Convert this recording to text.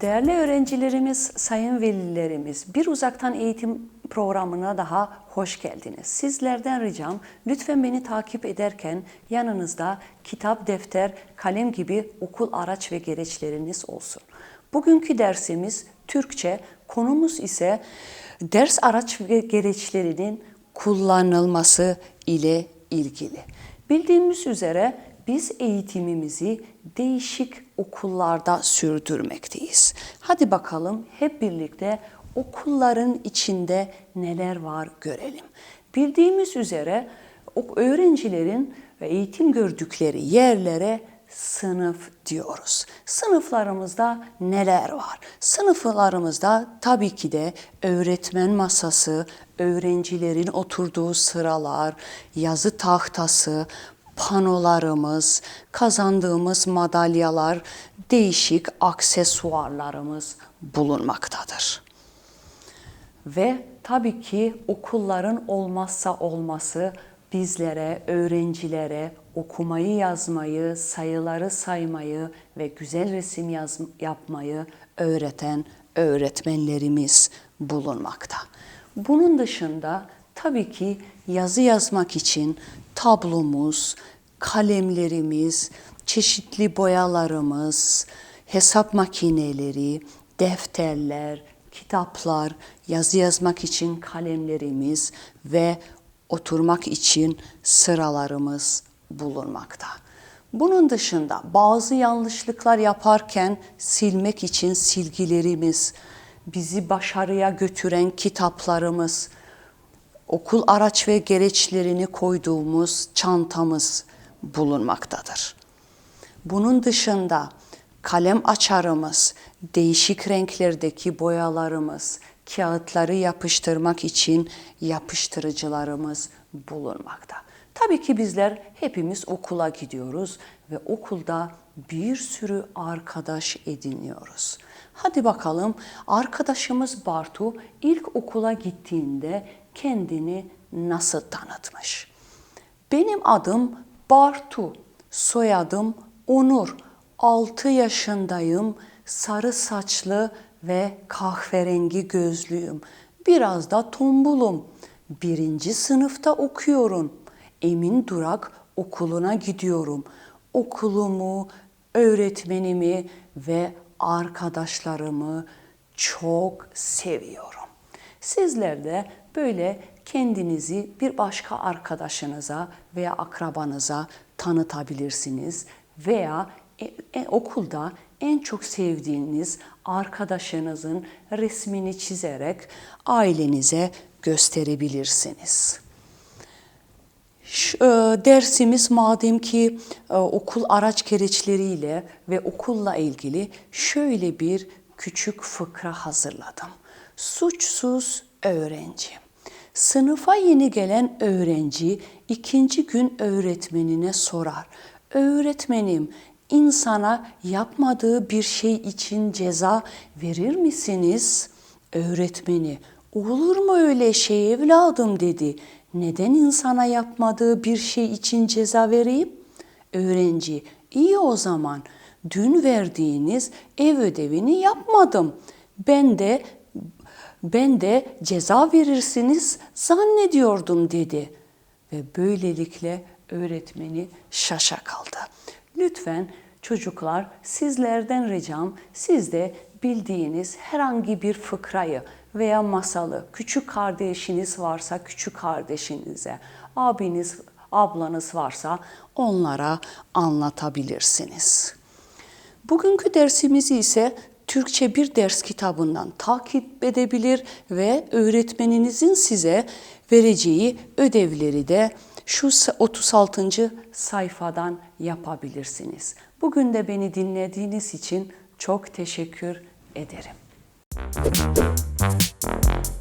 Değerli öğrencilerimiz, sayın velilerimiz, bir uzaktan eğitim programına daha hoş geldiniz. Sizlerden ricam lütfen beni takip ederken yanınızda kitap, defter, kalem gibi okul araç ve gereçleriniz olsun. Bugünkü dersimiz Türkçe, konumuz ise ders araç ve gereçlerinin kullanılması ile ilgili. Bildiğimiz üzere biz eğitimimizi değişik okullarda sürdürmekteyiz. Hadi bakalım hep birlikte okulların içinde neler var görelim. Bildiğimiz üzere öğrencilerin eğitim gördükleri yerlere sınıf diyoruz. Sınıflarımızda neler var? Sınıflarımızda tabii ki de öğretmen masası, öğrencilerin oturduğu sıralar, yazı tahtası, panolarımız, kazandığımız madalyalar, değişik aksesuarlarımız bulunmaktadır. Ve tabii ki okulların olmazsa olması bizlere, öğrencilere okumayı yazmayı, sayıları saymayı ve güzel resim yaz, yapmayı öğreten öğretmenlerimiz bulunmakta. Bunun dışında tabii ki yazı yazmak için tablomuz, kalemlerimiz, çeşitli boyalarımız, hesap makineleri, defterler, kitaplar, yazı yazmak için kalemlerimiz ve oturmak için sıralarımız bulunmakta. Bunun dışında bazı yanlışlıklar yaparken silmek için silgilerimiz, bizi başarıya götüren kitaplarımız, okul araç ve gereçlerini koyduğumuz çantamız bulunmaktadır. Bunun dışında kalem açarımız, değişik renklerdeki boyalarımız, kağıtları yapıştırmak için yapıştırıcılarımız bulunmakta. Tabii ki bizler hepimiz okula gidiyoruz ve okulda bir sürü arkadaş ediniyoruz. Hadi bakalım arkadaşımız Bartu ilk okula gittiğinde kendini nasıl tanıtmış? Benim adım Bartu, soyadım Onur. 6 yaşındayım, sarı saçlı ve kahverengi gözlüyüm. Biraz da tombulum. Birinci sınıfta okuyorum. Emin Durak okuluna gidiyorum. Okulumu, öğretmenimi ve arkadaşlarımı çok seviyorum. Sizler de böyle kendinizi bir başka arkadaşınıza veya akrabanıza tanıtabilirsiniz veya e- e- okulda en çok sevdiğiniz arkadaşınızın resmini çizerek ailenize gösterebilirsiniz. E, dersimiz madem ki e, okul araç gereçleriyle ve okulla ilgili şöyle bir küçük fıkra hazırladım. Suçsuz öğrenci. Sınıfa yeni gelen öğrenci ikinci gün öğretmenine sorar. Öğretmenim, insana yapmadığı bir şey için ceza verir misiniz? Öğretmeni, olur mu öyle şey evladım dedi. Neden insana yapmadığı bir şey için ceza vereyim? Öğrenci, iyi o zaman. Dün verdiğiniz ev ödevini yapmadım. Ben de ben de ceza verirsiniz zannediyordum dedi. Ve böylelikle öğretmeni şaşa kaldı. Lütfen çocuklar sizlerden ricam siz de bildiğiniz herhangi bir fıkrayı veya masalı küçük kardeşiniz varsa küçük kardeşinize, abiniz, ablanız varsa onlara anlatabilirsiniz. Bugünkü dersimizi ise Türkçe bir ders kitabından takip edebilir ve öğretmeninizin size vereceği ödevleri de şu 36. sayfadan yapabilirsiniz. Bugün de beni dinlediğiniz için çok teşekkür ederim. Bye.